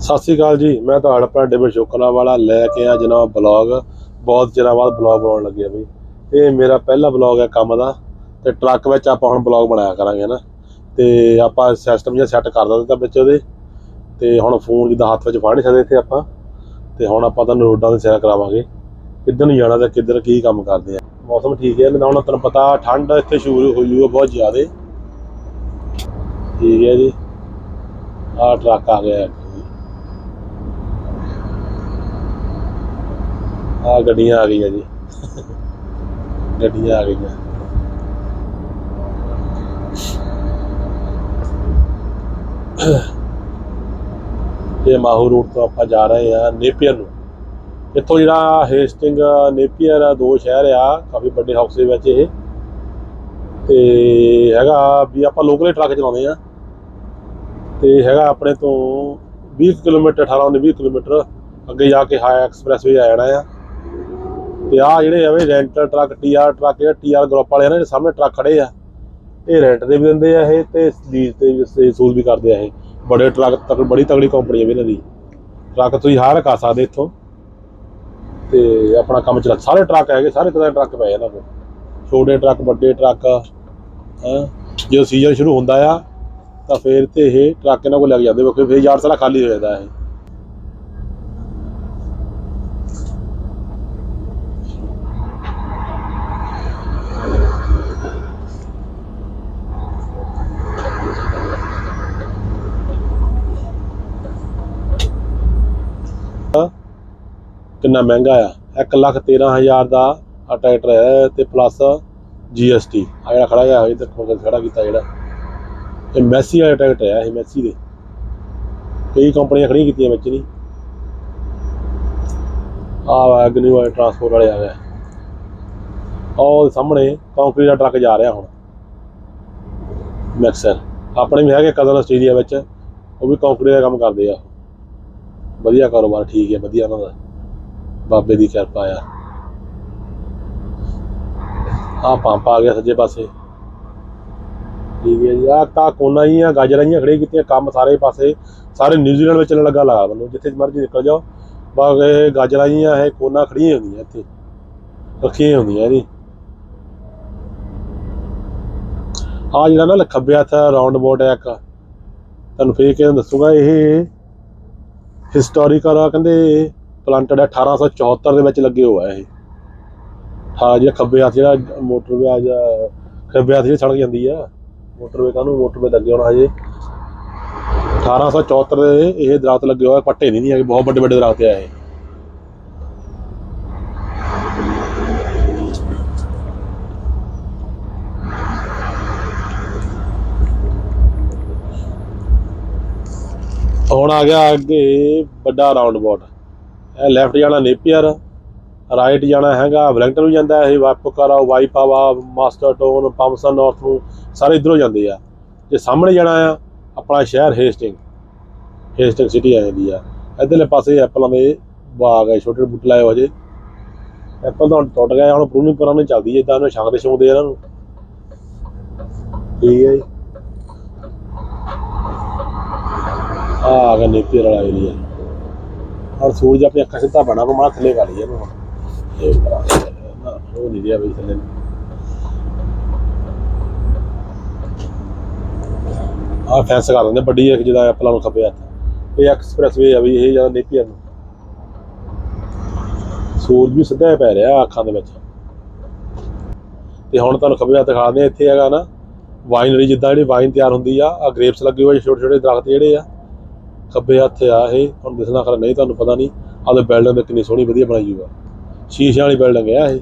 ਸਤਿ ਸ੍ਰੀ ਅਕਾਲ ਜੀ, ਮੈਂ ਤੁਹਾਡਾ ਆਪਣਾ ਡੇਵਿਡ ਸ਼ੋਕਲਾ ਵਾਲਾ ਲੈ ਕੇ ਆ ਜਨਾਬ ਬਲੌਗ। ਬਹੁਤ ਚਿਰਾਂ ਬਾਅਦ ਬਲੌਗ ਬਣਾਉਣ ਲੱਗਿਆ ਬਈ। ਇਹ ਮੇਰਾ ਪਹਿਲਾ ਬਲੌਗ ਹੈ ਕੰਮ ਦਾ, ਤੇ ਟਰੱਕ ਵਿੱਚ ਆਪਾਂ ਹੁਣ ਬਲੌਗ ਬਣਾਇਆ ਕਰਾਂਗੇ ਨਾ। ਤੇ ਆਪਾਂ ਸਿਸਟਮ ਜਿਹਾ ਸੈੱਟ ਕਰ ਦਿੱਤਾ ਵਿੱਚ ਉਹਦੇ। ਤੇ ਹੁਣ ਫੋਨ ਜਿੱਦਾਂ ਹੱਥ ਵਿੱਚ ਫੜ ਨਹੀਂ ਸਕਦੇ ਇੱਥੇ ਆਪਾਂ। ਤੇ ਹੁਣ ਆਪਾਂ ਤੁਹਾਨੂੰ ਰੋਡਾਂ ਤੇ ਸੈਰ ਕਰਾਵਾਂਗੇ। ਕਿੱਧਰ ਨੂੰ ਜਾਣਾ ਤੇ ਕਿੱਧਰ ਕੀ ਕੰਮ ਕਰਦੇ ਆ। ਮੌਸਮ ਠੀਕ ਹੈ ਨਾ ਹੁਣ ਤੁਹਾਨੂੰ ਪਤਾ ਠੰਡ ਇੱਥੇ ਸ਼ੁਰੂ ਹੋਈ ਹੋਈ ਬਹੁਤ ਜ਼ਿਆਦੇ। ਠੀਕ ਹੈ ਜੀ। ਆਹ ਟਰੱਕ ਆ ਗਿਆ ਇੱਕ ਜੀ। ਆ ਗੱਡੀਆਂ ਆ ਗਈਆਂ ਜੀ। ਗੱਡੀਆਂ ਆ ਗਈਆਂ। ਇਹ ਮਾਹੂ ਰੂਟ ਤੋਂ ਆਪਾਂ ਜਾ ਰਹੇ ਆ ਨੇਪੀਅਰ ਨੂੰ। ਇੱਥੋਂ ਜਿਹੜਾ ਹੇਸਟਿੰਗ ਨੇਪੀਅਰ ਆ ਦੋ ਸ਼ਹਿਰ ਆ, ਕਾਫੀ ਵੱਡੇ ਹਾਊਸ ਦੇ ਵਿੱਚ ਇਹ। ਤੇ ਹੈਗਾ ਵੀ ਆਪਾਂ ਲੋਕਲ ਟਰੱਕ ਚਲਾਉਂਦੇ ਆ ਤੇ ਹੈਗਾ ਆਪਣੇ ਤੋਂ 20 ਕਿਲੋਮੀਟਰ 18 19 20 ਕਿਲੋਮੀਟਰ ਅੱਗੇ ਜਾ ਕੇ ਹਾਈ ਐਕਸਪ੍ਰੈਸਵੇ ਆ ਜਾਣਾ ਆ। ਤੇ ਆ ਜਿਹੜੇ ਆਵੇ ਵੀ ਰੈਂਟਲ ਟਰੱਕ ਟੀਆਰ ਟਰੱਕ ਜਿਹੜੇ ਟੀਆਰ ਗਰੁੱਪ ਵਾਲੇ ਆ ਨਾ ਜਿਹੜੇ ਸਾਹਮਣੇ ਟਰੱਕ ਖੜੇ ਆ। ਇਹ ਰੈਂਟ ਤੇ ਵੀ ਦਿੰਦੇ ਆ ਇਹ ਤੇ ਲੀਜ਼ ਤੇ ਵੀ ਸੂਲ ਵੀ ਕਰਦੇ ਆ ਇਹ। ਬੜੇ ਟਰੱਕ ਤੱਕ, ਬੜੀ ਤਗੜੀ ਕੰਪਨੀ ਆ ਵੀ ਇਹਨਾਂ ਦੀ। ਟਰੱਕ ਤੁਸੀਂ ਹਾਰ ਕਰ ਸਕਦੇ ਇੱਥੋਂ। ਤੇ ਆਪਣਾ ਕੰਮ ਚਲਾ, ਸਾਰੇ ਟਰੱਕ ਹੈਗੇ, ਸਾਰੇ ਤਰ੍ਹਾਂ ਦੇ ਟਰੱਕ ਪਏ ਇਹਨਾਂ ਕੋਲ। ਛੋਟੇ ਟਰੱਕ, ਵੱਡੇ ਟਰੱਕ, ਹਾਂ। ਜਦੋਂ ਸੀਜ਼ਨ ਸ਼ੁਰੂ ਹੁੰਦਾ ਆ, ਤਾਂ ਫਿਰ ਤੇ ਇਹ ਟਰੱਕ ਇਹਨਾਂ ਕੋਲ ਲੱਗ ਜਾਂਦੇ ਕਿਉਂਕਿ ਫਿਰ ਯਾਰ ਸਾਰਾ ਖਾਲੀ ਹੋ ਜਾਂਦਾ ਇਹ। ਕਿੰਨਾ ਮਹਿੰਗਾ ਆ? 1 ਲੱਖ 13000 ਦਾ ਆ ਟਰੈਕਟਰ ਹੈ ਤੇ ਪਲੱਸ GST ਆ ਜਿਹੜਾ ਖੜਾ ਹੈ ਇਧਰ ਖੜਾ ਕੀਤਾ ਜਿਹੜਾ। ਇਹ ਮੈਸੀ ਵਾਲਾ ਟਰੈਕਟਰ ਹੈ, ਇਹ ਮੈਸੀ ਦੇ। ਕਈ ਕੰਪਨੀਆਂ ਖੜੀਆਂ ਕੀਤੀਆਂ ਵਿੱਚ ਨਹੀਂ। ਆ ਐਗਨਿਊ ਵਾਲੇ ਟਰਾਂਸਪੋਰਟ ਵਾਲੇ ਆ ਗਏ। ਉਹ ਸਾਹਮਣੇ ਕੰਕਰੀਟ ਦਾ ਟਰੱਕ ਜਾ ਰਿਹਾ ਹੁਣ। ਮਿਕਸਰ ਆਪਣੇ ਵੀ ਹੈਗੇ ਕਜ਼ਨ ਆਸਟ੍ਰੇਲੀਆ ਵਿੱਚ, ਉਹ ਵੀ ਕੰਕਰੀਟ ਦਾ ਕੰਮ ਕਰਦੇ ਆ। ਵਧੀਆ ਕਾਰੋਬਾਰ, ਠੀਕ ਹੈ, ਵਧੀਆ ਉਹਨਾਂ ਦਾ। ਬਾਬੇ ਦੀ ਕਿਰਪਾ ਆ। ਆ ਪੰਪ ਆ ਗਿਆ ਸੱਜੇ ਪਾਸੇ। ਠੀਕ ਹੈ ਜੀ ਆ ਤਾਂ ਕੋਨਾ ਹੀ ਆ, ਗਾਜਰਾਂ ਹੀ ਖੜੇ ਕੀਤੀਆਂ ਕੰਮ ਸਾਰੇ ਪਾਸੇ, ਸਾਰੇ ਨਿਊਜ਼ੀਲੈਂਡ ਵਿੱਚ ਚੱਲਣ ਲੱਗਾ ਲਾ ਮੈਨੂੰ ਜਿੱਥੇ ਮਰਜ਼ੀ ਨਿਕਲ ਜਾਓ। ਬਾਗ ਇਹ ਗਾਜਰਾਂ ਹੀ ਆ, ਇਹ ਕੋਨਾ ਖੜੀਆਂ ਹੁੰਦੀਆਂ ਇੱਥੇ। ਰੱਖੀਆਂ ਹੁੰਦੀਆਂ ਇਹਦੀ। ਆ ਜਿਹੜਾ ਨਾ ਖੱਬੇ ਹੱਥ ਰਾਉਂਡ ਬੋਰਡ ਹੈ ਇੱਕ। ਤੁਹਾਨੂੰ ਫੇਰ ਕਿਹਨੂੰ ਦੱਸੂਗਾ, ਇਹ ਹਿਸਟੋਰੀਕਲ ਆ, ਕਹਿੰਦੇ ਪਲਾਂਟਡ ਹੈ 1874 ਦੇ ਵਿੱਚ ਲੱਗੇ ਹੋਇਆ ਇਹ। ਹਾਂ ਜਿਹੜਾ ਖੱਬੇ ਹੱਥ ਜਿਹੜਾ ਮੋਟਰਵੇ ਆ ਜਾ ਖੱਬੇ ਹੱਥ ਜਿਹੜੀ ਸੜਕ ਜਾਂਦੀ ਆ ਮੋਟਰਵੇ ਕਾਹਨੂੰ ਮੋਟਰਵੇ ਲੱਗੇ ਅੱਗੇ ਹੋਣਾ ਹਜੇ। 1874 ਦੇ ਇਹ ਦਰਖਤ ਲੱਗੇ ਹੋਏ ਪੱਟੇ ਨਹੀਂ ਹੈਗੇ, ਬਹੁਤ ਵੱਡੇ ਵੱਡੇ ਦਰਖਤ ਆ ਇਹ। ਹੁਣ ਆ ਗਿਆ ਅੱਗੇ ਵੱਡਾ ਰਾਉਂਡ ਬੋਟ ਲੈਫਟ ਜਾਣਾ ਨੇਪੀਅਰ ਰਾਈਟ ਜਾਣਾ ਹੈਗਾ ਵੈਲਿੰਗਟਨ ਨੂੰ ਜਾਂਦਾ ਇਹ Waipukurau Waipawa Masterton, Palmerston North ਨੂੰ, ਸਾਰੇ ਇਧਰੋਂ ਜਾਂਦੇ ਆ। ਜੇ ਸਾਹਮਣੇ ਜਾਣਾ ਆ, ਆਪਣਾ ਸ਼ਹਿਰ ਹੇਸਟਿੰਗ ਹੇਸਟਿੰਗ ਸਿਟੀ ਆ ਜਾਂਦੀ ਆ। ਇਧਰਲੇ ਪਾਸੇ ਐਪਲਾਂ ਦੇ ਬਾਗ ਹੈ ਛੋਟੇ ਬੂਟੇ ਲਾਏ ਹੋ ਜੇ। ਐਪਲ ਤਾਂ ਟੁੱਟ ਗਏ ਹੁਣ ਪ੍ਰੂਨਿੰਗ ਕਰਾਂ ਚੱਲਦੀ ਹੈ ਇਦਾਂ ਉਹਨੂੰ ਛਾਂਗਦੇ ਛਾਉਂਦੇ ਇਹਨਾਂ ਨੂੰ। ਠੀਕ ਹੈ ਜੀ। ਆ ਆ ਗਿਆ ਨੇਪੀਅਰ ਵਾਲਾ ਏਰੀਆ ਹੁਣ ਸੂਰਜ ਆਪਣੀ ਅੱਖਾਂ ਸਿੱਧਾ ਬਣਾ ਕੋ ਮਾੜਾ ਥੱਲੇ ਕਰ ਲਈ ਇਹਨੂੰ ਇਹ ਨਾ, ਉਹ ਨਹੀਂ ਰਿਹਾ ਬਈ ਥੱਲੇ। ਨੂੰ। ਫੈਂਸ ਕਰ ਦਿੰਦੇ, ਵੱਡੀ ਇੱਕ ਜਿਹਦਾ ਐਪਲਾਂ ਨੂੰ ਖੱਬੇ ਹੱਥ। ਇਹ ਐਕਸਪ੍ਰੈਸਵੇ ਆ ਵੀ ਇਹ ਜ਼ਿਆਦਾ ਨੇਪੀਅਰ ਨੂੰ ਸੂਰਜ ਵੀ ਸਿੱਧਾ ਪੈ ਰਿਹਾ ਅੱਖਾਂ ਦੇ ਵਿੱਚ। ਤੇ ਹੁਣ ਤੁਹਾਨੂੰ ਖੱਬੇ ਹੱਥ ਦਿਖਾਉਂਦੇ ਇੱਥੇ ਹੈਗਾ ਨਾ ਵਾਈਨਰੀ ਜਿੱਦਾਂ ਜਿਹੜੀ ਵਾਈਨ ਤਿਆਰ ਹੁੰਦੀ ਆ ਆ ਗ੍ਰੇਪਸ ਲੱਗੇ ਹੋਏ ਛੋਟੇ ਛੋਟੇ ਦਰਖਤ ਜਿਹੜੇ ਆ। ਖੱਬੇ ਹੱਥ ਆ ਇਹ, ਹੁਣ ਦਿਸਣਾ ਖਰਾ ਨਹੀਂ, ਤੁਹਾਨੂੰ ਪਤਾ ਨਹੀਂ ਆਲੇ ਬਿਲਡਿੰਗ ਦੇ ਕਿੰਨੀ ਸੋਹਣੀ ਵਧੀਆ ਬਣਾਈ ਹੋਈ ਆ। ਸ਼ੀਸ਼ੇ ਵਾਲੀ ਬਿਲਡਿੰਗ ਆ ਇਹ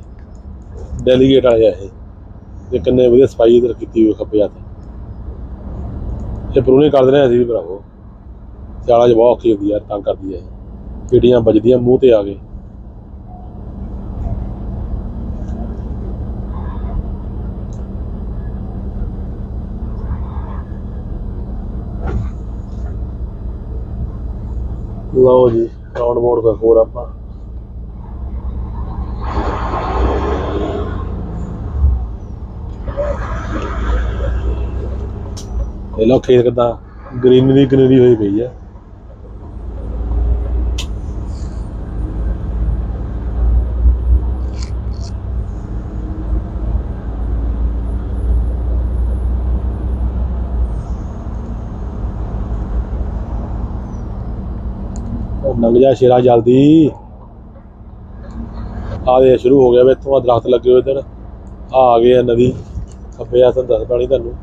ਡੈਲੀਗੇਟ ਵਾਲੇ ਆ ਇਹ। ਤੇ ਕਿੰਨੇ ਵਧੀਆ ਸਫ਼ਾਈ ਇਧਰ ਕੀਤੀ ਹੋਈ ਖੱਬੇ ਹੱਥ। ਇਹ ਪਰੂਨੇ ਕਰਦੇ ਨੇ ਅਸੀਂ ਵੀ ਭਰਾਵੋ। ਸਿਆਲਾ ਚ ਬਹੁਤ ਔਖੀ ਹੁੰਦੀ ਆ, ਤੰਗ ਕਰਦੀ ਹੈ ਇਹ। ਕੀੜੀਆਂ ਵੱਜਦੀਆਂ, ਮੂੰਹ ਤੇ ਆ ਕੇ ਲਓ ਜੀ ਰਾਉਂਡ ਮੋੜ ਦਾ ਹੋਰ ਆਪਾਂ। ਇਹ ਲੋ ਖੇਤ ਕਿੱਦਾਂ, ਗ੍ਰੀਨਰੀ ਗ੍ਰੀਨਰੀ ਹੋਈ ਪਈ ਆ। ਲੰਘ ਜਾ ਸ਼ੇਰਾ ਜਲਦੀ। ਆ ਦੇ ਸ਼ੁਰੂ ਹੋ ਗਿਆ ਵੇ ਇੱਥੋਂ ਆਹ ਦਰਖਤ ਲੱਗੇ ਹੋਏ ਇੱਧਰ। ਆ ਆ ਗਏ ਆ ਨਦੀ, ਖੱਬੇ ਆ, ਤੁਹਾਨੂੰ ਦੱਸ ਪਾਣੀ ਤੁਹਾਨੂੰ।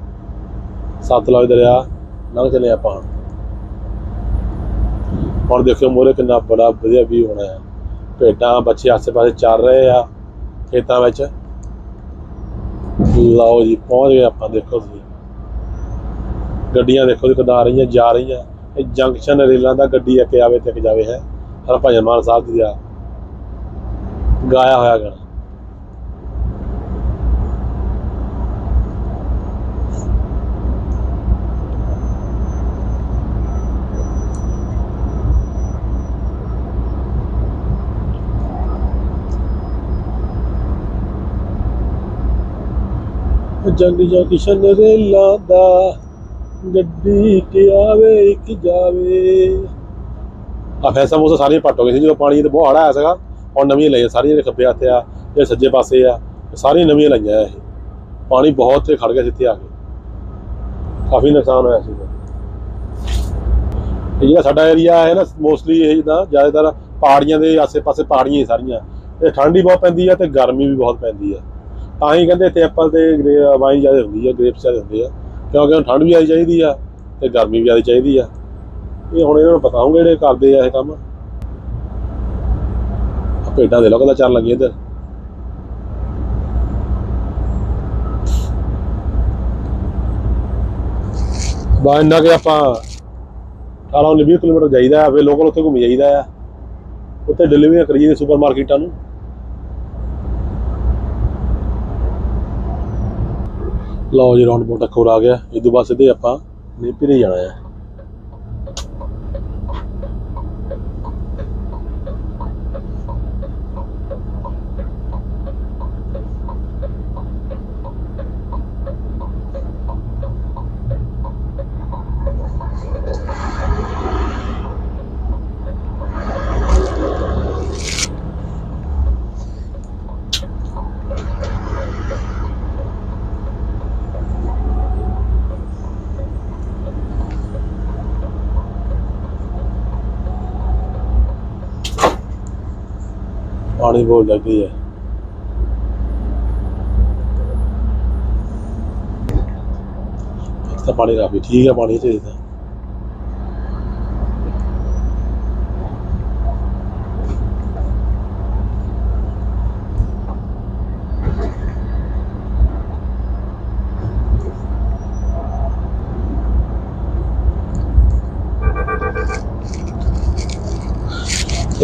ਸਤਲੁਜ ਦਰਿਆ, ਲੰਘ ਚਲੇ ਆਪਾਂ ਹੁਣ। ਦੇਖਿਓ ਮੋਰੇ ਕਿੰਨਾ ਬੜਾ ਵਧੀਆ ਵੀ ਹੋਣਾ ਹੈ। ਭੇਡਾਂ ਬੱਚੇ ਆਸੇ-ਪਾਸੇ ਚੱਲ ਰਹੇ ਆ ਖੇਤਾਂ ਵਿੱਚ। ਲਓ ਜੀ, ਪਹੁੰਚ ਗਏ ਆਪਾਂ, ਦੇਖੋ ਤੁਸੀਂ। ਗੱਡੀਆਂ ਦੇਖੋ ਜੀ ਕਿੱਦਾਂ ਆ ਰਹੀਆਂ, ਜਾ ਰਹੀਆਂ। ਇਹ ਜੰਕਸ਼ਨ ਰੇਲਾਂ ਦਾ ਗੱਡੀ ਅੱਗੇ ਆਵੇ ਤੇ ਅੱਗੇ ਜਾਵੇ ਹੈ। ਹਰਭਜਨ ਮਾਨ ਸਾਹਿਬ ਜੀ ਦਾ ਗਾਇਆ ਹੋਇਆ ਗਾਣਾ। ਜੰਗ ਜੰਕਸ਼ਨ ਰੇਲਾਂ ਦਾ ਗੱਡੀ ਕਿ ਆਵੇ, ਇੱਕ ਜਾਵੇ। ਆ ਫੈਸਾ ਮੋਸਾ ਸਾਰੀਆਂ ਪੱਟ ਹੋ ਗਏ ਸੀ, ਜਦੋਂ ਪਾਣੀ ਤੇ ਬਹੁਤ ਹੜਾ ਆਇਆ ਸੀਗਾ, ਹੁਣ ਨਵੀਆਂ ਲਈਆਂ, ਸਾਰੀਆਂ ਜਿਹੜੇ ਖੱਬੇ ਹੱਥੇ ਆ, ਜਿਹੜੇ ਸੱਜੇ ਪਾਸੇ ਆ ਸਾਰੀਆਂ ਨਵੀਆਂ ਲਾਈਆਂ ਇਹ। ਪਾਣੀ ਬਹੁਤ ਤੇ ਖੜ ਗਿਆ ਸੀ ਇੱਥੇ ਆ ਕੇ। ਕਾਫੀ ਨੁਕਸਾਨ ਹੋਇਆ ਸੀ। ਇਹ ਜਿਹੜਾ ਸਾਡਾ ਏਰੀਆ ਹੈ ਨਾ ਮੋਸਟਲੀ ਇਹ ਜਿੱਦਾਂ ਜ਼ਿਆਦਾਤਰ ਪਹਾੜੀਆਂ ਦੇ ਆਸੇ-ਪਾਸੇ ਪਹਾੜੀਆਂ ਹੀ ਸਾਰੀਆਂ। ਤੇ ਠੰਡ ਹੀ ਬਹੁਤ ਪੈਂਦੀ ਆ ਤੇ ਗਰਮੀ ਵੀ ਬਹੁਤ ਪੈਂਦੀ ਆ। ਤਾਂ ਹੀ ਕਹਿੰਦੇ ਇੱਥੇ ਐਪਲ ਤੇ ਗ੍ਰੇ- ਵਾਈਨ ਜ਼ਿਆਦਾ ਹੁੰਦੀ ਆ, ਗ੍ਰੇਪਸ ਜ਼ਿਆਦਾ ਹੁੰਦੇ ਆ। ਕਿਉਂਕਿ ਹੁਣ ਠੰਡ ਵੀ ਆਈ ਚਾਹੀਦੀ ਆ ਤੇ ਗਰਮੀ ਵੀ ਜ਼ਿਆਦਾ ਚਾਹੀਦੀ ਆ। ਇਹ ਹੁਣ ਇਹਨਾਂ ਨੂੰ ਪਤਾ ਹੋਊਗਾ ਜਿਹੜੇ ਕਰਦੇ ਆ ਇਹ ਕੰਮ। ਭੇਡਾਂ ਦੇ ਲੋਕਾਂ ਦਾ ਚੱਲ ਲੱਗੀ ਇੱਧਰ। ਬਾ ਇੰਨਾ ਕਿ ਆਪਾਂ 18 19 20 ਕਿਲੋਮੀਟਰ ਜਾਈਦਾ ਆ, ਫਿਰ ਲੋਕਲ ਉੱਥੇ ਘੁੰਮ ਜਾਈਦਾ ਆ। ਉੱਥੇ ਡਿਲੀਵਰੀਆਂ ਕਰੀ ਜਾਂਦੇ ਸੁਪਰ ਮਾਰਕੀਟਾਂ ਨੂੰ। ਲਓ ਜੀ ਰਾਉਂਡ ਬੋਟ ਅਖੌਰ ਆ ਗਿਆ। ਇਹ ਤੋਂ ਬਾਅਦ ਸਿੱਧੇ ਆਪਾਂ ਨੇਪਰੇ ਜਾਣਾ ਹੈ ਪਾਣੀ ਬਹੁਤ ਲੱਗੀ ਹੈ। ਤਾਂ ਪਾਣੀ ਕਾਫੀ ਠੀਕ ਹੈ ਪਾਣੀ ਤੇ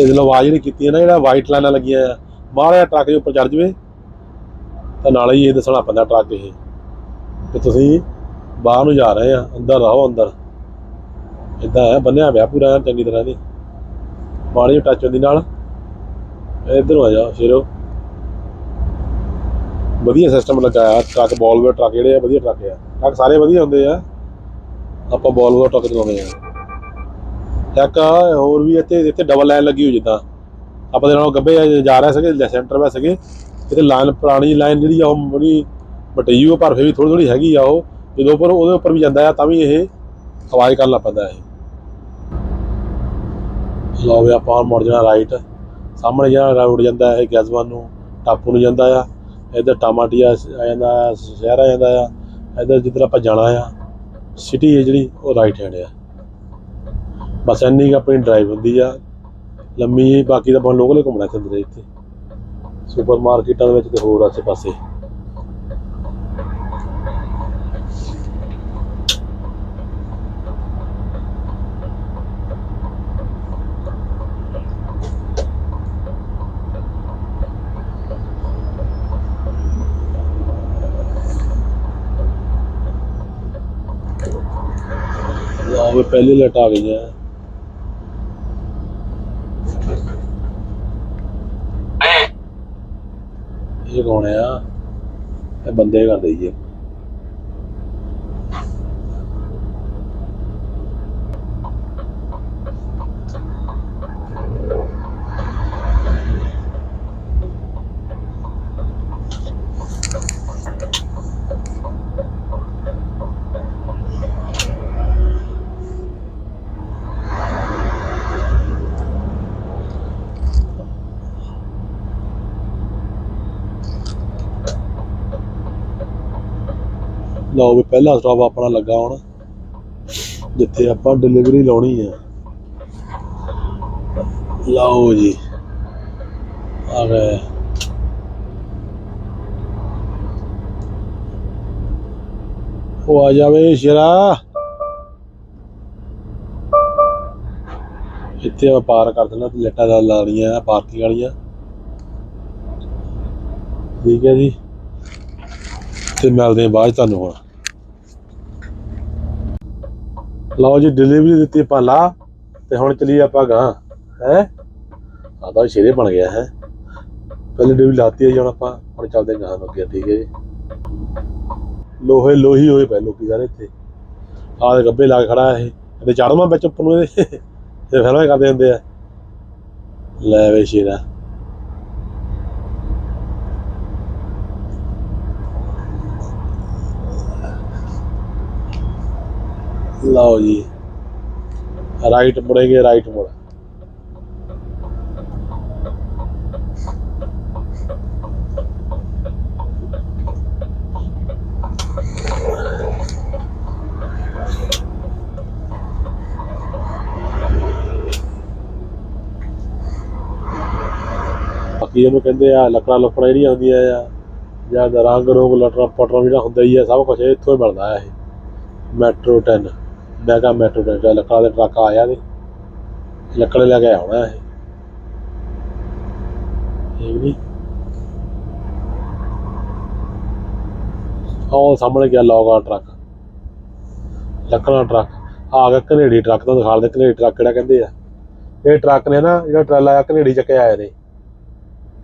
ਤਾਂ ਜਦੋਂ ਆਵਾਜ਼ ਨਹੀਂ ਕੀਤੀ ਹੈ ਨਾ, ਜਿਹੜਾ ਵਾਈਟ ਲਾਈਨਾਂ ਲੱਗੀਆਂ ਆ ਮਾਰਿਆ ਟਰੱਕ ਦੇ ਉੱਪਰ ਚੜ ਜਵੇ, ਤਾਂ ਨਾਲੇ ਹੀ ਇਹ ਦੱਸਣਾ ਪੈਂਦਾ ਟਰੱਕ ਇਹ। ਕਿ ਤੁਸੀਂ ਬਾਹਰ ਨੂੰ ਜਾ ਰਹੇ ਆ, ਅੰਦਰ ਰਹੋ ਅੰਦਰ। ਇਦਾਂ ਹੈ, ਬੰਨਿਆ ਹੋਇਆ ਪੂਰਾ, ਚੰਗੀ ਤਰ੍ਹਾਂ ਦੀ ਪਾਣੀ ਟੱਚ ਹੁੰਦੀ ਨਾਲ। ਇੱਧਰ ਆ ਜਾ ਸ਼ੇਰੋ। ਵਧੀਆ ਸਿਸਟਮ ਲੱਗਾ ਟਰੱਕ ਬੋਲਵੇ ਟਰੱਕ ਜਿਹੜੇ ਆ, ਵਧੀਆ ਟਰੱਕ ਆ। ਟਰੱਕ ਸਾਰੇ ਵਧੀਆ ਹੁੰਦੇ ਆ। ਆਪਾਂ ਬੋਲਵੇ ਟਰੱਕ ਚਲਾਉਂਦੇ ਆ। ਇੱਕ ਹੋਰ ਵੀ ਇੱਥੇ ਇੱਥੇ ਡਬਲ ਲਾਈਨ ਲੱਗੀ ਹੋਈ ਜਿੱਦਾਂ। ਆਪਾਂ ਦੇ ਨਾਲੋਂ ਗੱਬੇ ਜਾ ਰਹੇ ਸੀਗੇ ਸੈਂਟਰ ਵਿੱਚ ਸੀਗੇ, ਇੱਥੇ ਲਾਈਨ ਪੁਰਾਣੀ ਲਾਈਨ ਜਿਹੜੀ ਆ, ਉਹ ਬੜੀ ਬਟਈ ਉਹ ਪਰ ਫਿਰ ਵੀ ਥੋੜੀ ਥੋੜੀ ਹੈਗੀ ਆ ਉਹ। ਜਦੋਂ ਉੱਪਰ ਉਹਦੇ ਉੱਪਰ ਵੀ ਜਾਂਦਾ ਆ, ਤਾਂ ਵੀ ਇਹ ਆਵਾਜ਼ ਕਰਨਾ ਪੈਂਦਾ ਇਹ ਲਓ ਵੀ ਆਪਾਂ ਮੁੜ ਜਾਣਾ ਰਾਈਟ ਸਾਹਮਣੇ ਜਿਹੜਾ ਰੋਡ ਜਾਂਦਾ ਹੈ ਗੈਜ਼ਵਾਨ ਨੂੰ, ਟਾਪੂ ਨੂੰ ਜਾਂਦਾ ਆ। ਇੱਧਰ ਟਾਮਾਟੀਆ ਆ ਜਾਂਦਾ ਆ, ਸ਼ਹਿਰ ਆ ਜਾਂਦਾ ਆ। ਇੱਧਰ ਜਿੱਧਰ ਆਪਾਂ ਜਾਣਾ ਆ ਸਿਟੀ ਹੈ ਜਿਹੜੀ, ਉਹ ਰਾਈਟ ਹੈਂਡ ਆ। ਬਸ ਇੰਨੀ ਕੁ ਆਪਣੀ ਡਰਾਈਵ ਹੁੰਦੀ ਆ। ਲੰਮੀ ਬਾਕੀ ਤਾਂ ਆਪਾਂ ਲੋਕਲੇ ਘੁੰਮਣਾ ਚਾਹੁੰਦੇ ਇੱਥੇ। ਸੁਪਰ ਮਾਰਕੀਟਾਂ ਦੇ ਵਿੱਚ ਤੇ ਹੋਰ ਆਸੇ ਪਾਸੇ। ਲਓ ਪਹਿਲੀ ਲਟ ਆ ਗਈ ਹੈ ਇਹ ਆ। ਇਹ ਬੰਦੇ ਕਰਦੇ ਜੀ ਲਓ ਵੀ ਪਹਿਲਾ ਸਟਾਪ ਆਪਣਾ ਲੱਗਾ ਹੋਣਾ, ਜਿੱਥੇ ਆਪਾਂ ਡਿਲੀਵਰੀ ਲਾਉਣੀ ਆ। ਲਾਓ ਜੀ, ਆ ਗਏ। ਉਹ ਆ ਜਾਵੇ ਸ਼ੇਰਾ। ਇੱਥੇ ਆਪਾਂ ਪਾਰ ਕਰ ਦੇਣਾ, ਤੇ ਲੈਟਾਂ ਲਾ ਲਾਣੀਆਂ, ਪਾਰਕਿੰਗ ਵਾਲੀਆਂ। ਠੀਕ ਹੈ ਜੀ। ਤੇ ਮਿਲਦੇ ਹਾਂ ਬਾਅਦ ਤੁਹਾਨੂੰ ਹੁਣ। ਲਓ ਜੀ ਡਿਲੀਵਰੀ ਦਿੱਤੀ ਆਪਾਂ ਲਾ, ਤੇ ਹੁਣ ਚਲੀਏ ਆਪਾਂ ਗਾਂ, ਹੈ? ਤਾਂ ਸ਼ੇਰੇ ਬਣ ਗਿਆ, ਹੈ? ਪਹਿਲੇ ਡਿਲੀਵਰੀ ਲਾਤੀ ਹੈ ਜੀ ਹੁਣ ਆਪਾਂ, ਹੁਣ ਚੱਲਦੇ ਗਾਂ ਨੂੰ ਅੱਗੇ ਠੀਕ ਹੈ ਜੀ। ਲੋਹੇ, ਲੋਹੀ ਹੋਏ ਪਏ ਲੋਕੀ ਸਾਰੇ ਇੱਥੇ। ਆ ਦੇ ਗੱਬੇ ਲਾ ਕੇ ਖੜਾ ਇਹ, ਇਹਦੇ ਚੜ੍ਹਵਾਂ ਵਿੱਚ ਉੱਪਰ ਨੂੰ ਇਹਦੇ, ਇਹ ਫਿਲਮਾਂ ਕਰਦੇ ਹੁੰਦੇ ਆ। ਲੈ ਵੇ ਸ਼ੇਰਾ। ਲਓ ਜੀ। ਰਾਈਟ ਮੁੜेंगे ਰਾਈਟ ਮੁੜ। ਬਾਕੀ ਇਹਨੂੰ ਕਹਿੰਦੇ ਆ, ਲੱਕੜਾਂ ਲੁਕੜਾਂ ਜਿਹੜੀਆਂ ਹੁੰਦੀਆਂ ਆ, ਜਾਂ ਰੰਗ ਰੋਗ ਲਟਰਾਂ ਪਟਰਾ ਜਿਹੜਾ ਹੁੰਦਾ ਹੀ ਆ, ਸਭ ਕੁਝ ਇੱਥੋਂ ਹੀ ਮਿਲਦਾ ਆ ਇਹ। ਮੈਟਰੋ 10 ਮੈਗਾ ਮੈਟਰੋ 10 ਜਿਹੜਾ ਲੱਕੜਾਂ ਦੇ ਟਰੱਕ ਆਇਆ ਤੇ ਲੱਕੜ ਲੈ ਕੇ ਆਉਣਾ ਇਹ। ਠੀਕ ਨਹੀਂ ਉਹ ਸਾਹਮਣੇ ਗਿਆ ਲੌਗਾ ਟਰੱਕ ਲੱਕੜਾਂ ਟਰੱਕ। ਆ ਗਿਆ ਕਨੇਡੀ ਟਰੱਕ ਤੋਂ ਦਿਖਾਲ ਦੇ ਕਨੇਡੀ ਟਰੱਕ ਕਿਹੜਾ ਕਹਿੰਦੇ ਆ। ਇਹ ਟਰੱਕ ਨੇ ਨਾ ਜਿਹੜਾ ਟਰਾਲਾ ਆ ਕਨੇਡੀ ਕੇ ਆਏ ਨੇ।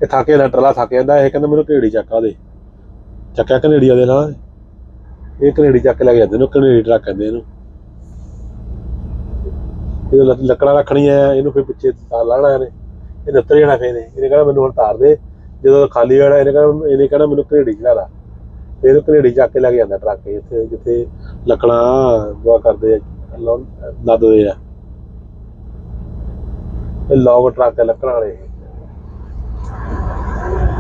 ਇਹ ਥੱਕ ਜਾਂਦਾ ਟਰਾਲਾ ਥੱਕ ਜਾਂਦਾ, ਇਹ ਕਹਿੰਦਾ ਮੈਨੂੰ ਕਨੇਡੀ ਚੱਕਾ ਦੇ। ਚੱਕਿਆ ਕਨੇਡੀ ਦੇ ਨਾਲ? ਇਹ ਕਨੇਡੀ ਚੱਕ ਕੇ ਲੈ ਕੇ ਜਾਂਦੇ ਨੇ ਕਨੇਡੀ ਟਰੱਕ ਕਹਿੰਦੇ ਇਹਨੂੰ। ਇਹ ਲੱਕੜਾਂ ਰੱਖਣੀਆਂ ਇਹਨੂੰ ਫਿਰ ਪਿੱਛੇ ਤਾਰ ਲਾਣਾ ਇਹਨੇ। ਇਹ ਉੱਤਰ ਜਾਣਾ ਫੇਰ ਇਹਨੇ। ਇਹਨੇ ਮੈਨੂੰ ਹੁਣ ਤਾਰ ਦੇ। ਜਦੋਂ ਖਾਲੀ ਹੋਣਾ ਇਹਨੇ ਕਹਿਣਾ ਇਹਨੇ ਕਹਿਣਾ ਮੈਨੂੰ ਕਨੇਡੀ ਚੜਾ ਲਾ। ਫਿਰ ਇਹ ਚੱਕ ਕੇ ਲੈ ਜਾਂਦਾ ਟਰੱਕ ਇੱਥੇ, ਜਿੱਥੇ ਲੱਕੜਾਂ ਦੁਆ ਕਰਦੇ ਆ ਲਾਉਣ- ਆ। ਇਹ ਲੌਗ ਟਰੱਕ ਲੱਕੜਾਂ ਵਾਲੇ।